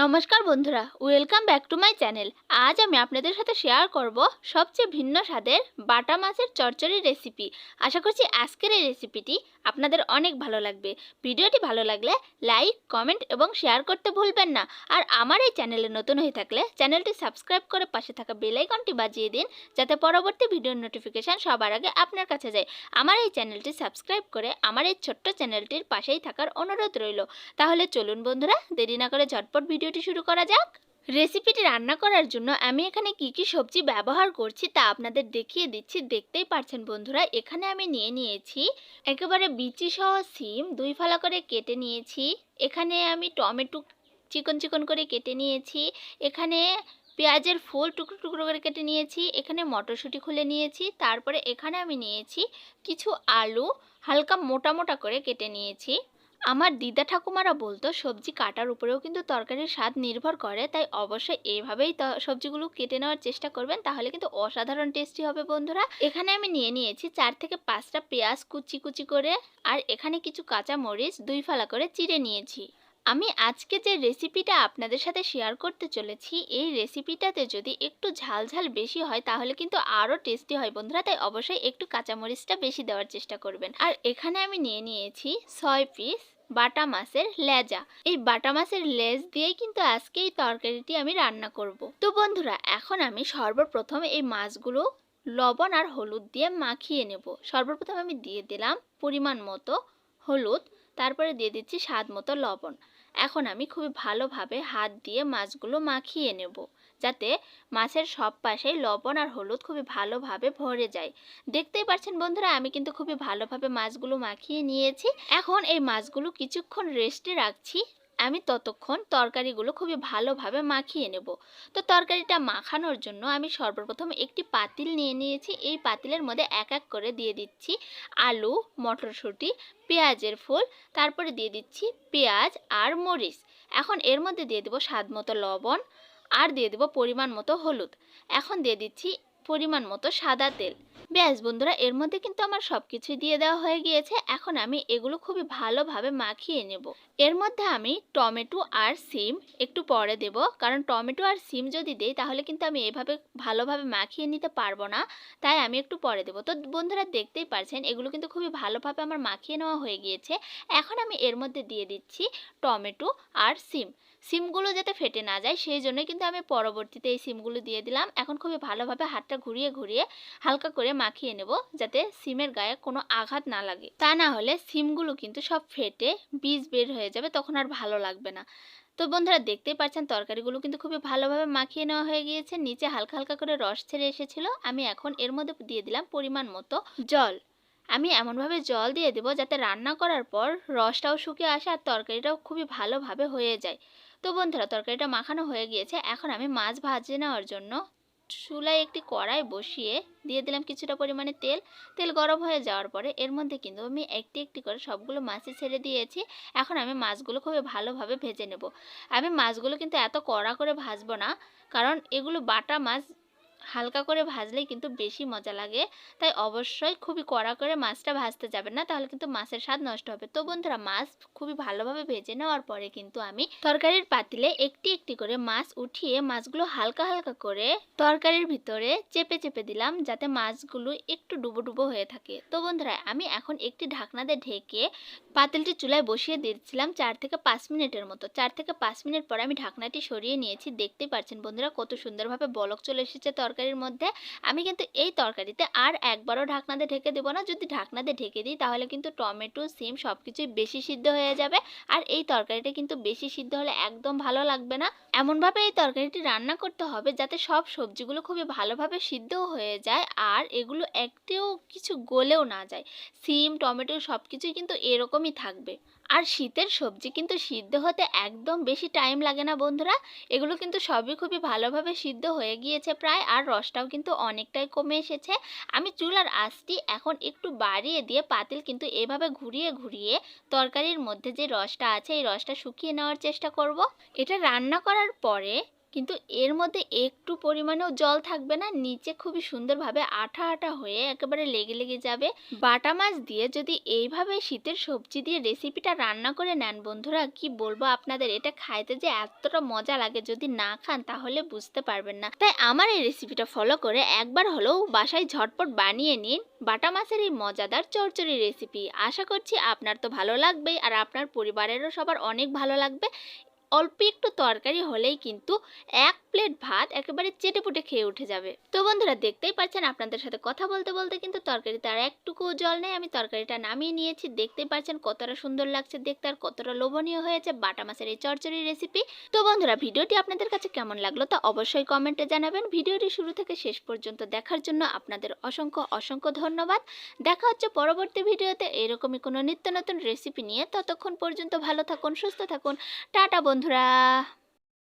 নমস্কার বন্ধুরা, welcome back to my channel. আজ আমি আপনাদের সাথে শেয়ার করব সবচেয়ে ভিন্ন স্বাদের বাটা মাছের চচ্চড়ি রেসিপি। আশা করছি আজকের এই রেসিপিটি আপনাদের অনেক ভালো লাগবে। ভিডিওটি ভালো লাগলে লাইক, কমেন্ট এবং শেয়ার করতে ভুলবেন না। আর আমার এই চ্যানেলে নতুন হয়ে থাকলে চ্যানেলটি সাবস্ক্রাইব করে পাশে থাকা বেল আইকনটি বাজিয়ে দিন, যাতে পরবর্তী ভিডিওর নোটিফিকেশান সবার আগে আপনার কাছে যায়। আমার এই চ্যানেলটি সাবস্ক্রাইব করে আমার এই ছোট্ট চ্যানেলটির পাশেই থাকার অনুরোধ রইল। তাহলে চলুন বন্ধুরা, দেরি না করে ঝটপট ভিডিওটি শুরু করা যাক। রেসিপিটি রান্না করার জন্য আমি এখানে কি কি সবজি ব্যবহার করছি তা আপনাদের দেখিয়ে দিচ্ছি। দেখতেই পারছেন বন্ধুরা, এখানে আমি নিয়ে নিয়েছি একেবারে বিচি সহ সিম, দুই ফালা করে কেটে নিয়েছি। এখানে আমি টমেটো চিকন চিকন করে কেটে নিয়েছি। এখানে পেঁয়াজের ফুল টুকরো টুকরো করে কেটে নিয়েছি। এখানে মটরশুঁটি খুলে নিয়েছি। তারপরে এখানে আমি নিয়েছি কিছু আলু, হালকা মোটা মোটা করে কেটে নিয়েছি। আমার দিদা ঠাকুমারা বলতো, সবজি কাটার উপরেও কিন্তু তরকারির স্বাদ নির্ভর করে। তাই অবশ্যই এইভাবেই ত- সবজিগুলো কেটে নেওয়ার চেষ্টা করবেন, তাহলে কিন্তু অসাধারণ টেস্টি হবে বন্ধুরা। এখানে আমি নিয়ে নিয়েছি চার থেকে পাঁচটা পেঁয়াজ কুচি কুচি করে, আর এখানে কিছু কাঁচা মরিচ দুই ফালা করে চিড়ে নিয়েছি। আমি আজকে যে রেসিপিটা আপনাদের সাথে শেয়ার করতে চলেছি, এই রেসিপিটাতে যদি একটু ঝাল ঝাল বেশি হয়, তাহলে কিন্তু আরও টেস্টি হয় বন্ধুরা। তাই অবশ্যই একটু কাঁচামরিচটা বেশি দেওয়ার চেষ্টা করবেন। আর এখানে আমি নিয়ে নিয়েছি ছয় পিস বাটা মাছের লেজা। এই বাটা মাছের লেজ দিয়েই কিন্তু আজকে এই তরকারিটি আমি রান্না করব। তো বন্ধুরা, এখন আমি সর্বপ্রথম এই মাছগুলো লবণ আর হলুদ দিয়ে মাখিয়ে নেব। সর্বপ্রথম আমি দিয়ে দিলাম পরিমাণ মতো হলুদ, তারপরে দিয়ে দিচ্ছি স্বাদ মতো লবণ। এখন আমি খুবই ভালোভাবে হাত দিয়ে মাছগুলো মাখিয়ে নেব। যাতে মাছের সব পাশে লবণ আর হলুদ খুবই ভালোভাবে ভরে যায়। দেখতেই পাচ্ছেন বন্ধুরা, আমি কিন্তু খুবই ভালোভাবে মাছগুলো মাখিয়ে নিয়েছি। এখন এই মাছগুলো কিছুক্ষণ রেস্টে রাখছি। আমি ততক্ষণ তরকারিগুলো খুবই ভালোভাবে মাখিয়ে নেব। তো তরকারিটা মাখানোর জন্য আমি সর্বপ্রথম একটি পাতিল নিয়ে নিয়েছি। এই পাতিলের মধ্যে এক এক করে দিয়ে দিচ্ছি আলু, মটরশুঁটি, পেঁয়াজের ফুল, তারপরে দিয়ে দিচ্ছি পেঁয়াজ আর মরিচ। এখন এর মধ্যে দিয়ে দেবো স্বাদ মতো লবণ আর দিয়ে দেব পরিমাণ মতো হলুদ। এখন দিয়ে দিচ্ছি পরিমাণ মতো সাদা তেল। ব্যাস বন্ধুরা, এর মধ্যে কিন্তু আমার সব কিছুই দিয়ে দেওয়া হয়ে গিয়েছে। এখন আমি এগুলো খুবই ভালোভাবে মাখিয়ে নেব। এর মধ্যে আমি টমেটো আর সিম একটু পরে দেব। কারণ টমেটো আর সিম যদি দেই, তাহলে কিন্তু আমি এভাবে ভালোভাবে মাখিয়ে নিতে পারব না। তাই আমি একটু পরে দেবো। তো বন্ধুরা, দেখতেই পারছেন, এগুলো কিন্তু খুবই ভালোভাবে আমার মাখিয়ে নেওয়া হয়ে গিয়েছে। এখন আমি এর মধ্যে দিয়ে দিচ্ছি টমেটো আর সিম। সিমগুলো যাতে ফেটে না যায়, সেই জন্য কিন্তু আমি পরবর্তীতে এই সিমগুলো দিয়ে দিলাম। এখন খুবই ভালোভাবে হাতটা ঘুরিয়ে ঘুরিয়ে হালকা করে মাখিয়ে নেব যাতে সিমের গায়ে কোনো আঘাত না লাগে। তা না হলে সিমগুলো কিন্তু সব ফেটে বীজ বের হয়ে যাবে, তখন আর ভালো লাগবে না। তো বন্ধুরা, দেখতেই পাচ্ছেন তরকারিগুলো কিন্তু খুবই ভালোভাবে মাখিয়ে নেওয়া হয়ে গিয়েছে। নিচে হালকা হালকা করে রস ছেড়ে এসেছিল। আমি এখন এর মধ্যে দিয়ে দিলাম পরিমাণ মতো জল। আমি এমনভাবে জল দিয়ে দেবো যাতে রান্না করার পর রসটাও শুকিয়ে আসে আর তরকারিটাও খুবই ভালোভাবে হয়ে যায়। তো বন্ধুরা, তরকারিটা মাখানো হয়ে গিয়েছে। এখন আমি মাছ ভাজে নেওয়ার জন্য চুলায় একটি কড়াই বসিয়ে দিয়ে দিলাম কিছুটা পরিমাণে তেল। তেল গরম হয়ে যাওয়ার পরে এর মধ্যে কিন্তু আমি একটি একটি করে সবগুলো মাছই ছেড়ে দিয়েছি। এখন আমি মাছগুলো খুবই ভালোভাবে ভেজে নেব। আমি মাছগুলো কিন্তু এত কড়া করে ভাজবো না, কারণ এগুলো বাটা মাছ হালকা করে ভাজলে কিন্তু বেশি মজা লাগে। তাই অবশ্যই খুবই কড়া করে মাছটা ভাজতে যাবেন না, তাহলে কিন্তু মাছের স্বাদ নষ্ট হবে। তো বন্ধুরা, মাছ খুবই ভালোভাবে ভেজে নেওয়ার পরে কিন্তু আমি তরকারির পাতিলে একটি একটি করে মাছ উঠিয়ে মাছগুলো হালকা হালকা করে তরকারির ভিতরে চেপে চেপে দিলাম, যাতে মাছগুলো একটু ডুবো ডুবো হয়ে থাকে। তো বন্ধুরা, আমি এখন একটি ঢাকনাতে ঢেকে পাতিলটি চুলায় বসিয়ে দিয়েছিলাম চার থেকে পাঁচ মিনিটের মতো। চার থেকে পাঁচ মিনিট পরে আমি ঢাকনাটি সরিয়ে নিয়েছি। দেখতে পাচ্ছেন বন্ধুরা, কত সুন্দরভাবে বলক চলে এসেছে তরকারির মধ্যে আমি কিন্তু এই তরকারিতে আর একবারও ঢাকনা দিয়ে ঢেকে দেবো না। যদি ঢাকনা দিয়ে ঢেকে দিই তাহলে কিন্তু টমেটো, সিম সব কিছুই বেশি সিদ্ধ হয়ে যাবে। আর এই তরকারিটা কিন্তু বেশি সিদ্ধ হলে একদম ভালো লাগবে না। এমনভাবে এই তরকারিটি রান্না করতে হবে যাতে সব সবজিগুলো খুবই ভালোভাবে সিদ্ধও হয়ে যায় আর এগুলো একটিও কিছু গলেও না যায়। সিম, টমেটো সব কিছুই কিন্তু এরকমই থাকবে। আর শীতের সবজি কিন্তু সিদ্ধ হতে একদম বেশি টাইম লাগে না বন্ধুরা। এগুলো কিন্তু সবই খুবই ভালোভাবে সিদ্ধ হয়ে গিয়েছে প্রায়, আর রসটাও কিন্তু অনেকটাই কমে এসেছে। আমি চুলার আঁচটি এখন একটু বাড়িয়ে দিয়ে পাতিল কিন্তু এভাবে ঘুরিয়ে ঘুরিয়ে তরকারির মধ্যে যে রসটা আছে, এই রসটা শুকিয়ে নেওয়ার চেষ্টা করব। এটা রান্না করার পরে কিন্তু এর মধ্যে একটু পরিমাণেও জল থাকবে না, নিচে খুবই সুন্দরভাবে আঠা আঠা হয়ে একেবারে লেগে লেগে যাবে। বাটা মাছ দিয়ে যদি এইভাবে শীতের সবজি দিয়ে রেসিপিটা রান্না করে নেন বন্ধুরা, কি বলব আপনাদের, এটা খাইতে যে এতটা মজা লাগে যদি না খান তাহলে বুঝতে পারবেন না। তাই আমার এই রেসিপিটা ফলো করে একবার হলেও বাসায় ঝটপট বানিয়ে নিন বাটা মাছের এই মজাদার চচ্চড়ি রেসিপি আশা করছি আপনার তো ভালো লাগবেই আর আপনার পরিবারেরও সবার অনেক ভালো লাগবে। অল্প একটু তরকারি হলেই কিন্তু এক প্লেট ভাত একেবারে চেটেপুটে খেয়ে উঠে যাবে। তো বন্ধুরা, দেখতেই পাচ্ছেন আপনাদের সাথে কথা বলতে বলতে কিন্তু তরকারিতে আর একটুকুও জল নেই। আমি তরকারিটা নামিয়ে নিয়েছি। দেখতেই পাচ্ছেন কতটা সুন্দর লাগছে দেখতে আর কতটা লোভনীয় হয়েছে বাটা মাছের এই চচ্চড়ি রেসিপি তো বন্ধুরা, ভিডিওটি আপনাদের কাছে কেমন লাগল তা অবশ্যই কমেন্টে জানাবেন। ভিডিওটি শুরু থেকে শেষ পর্যন্ত দেখার জন্য আপনাদের অসংখ্য অসংখ্য ধন্যবাদ। দেখা হচ্ছে পরবর্তী ভিডিওতে। এরকমই কোনো নিত্য নতুন রেসিপি নিয়ে। ততক্ষণ পর্যন্ত ভালো থাকুন, সুস্থ থাকুন। টাটা বন্ধুরা।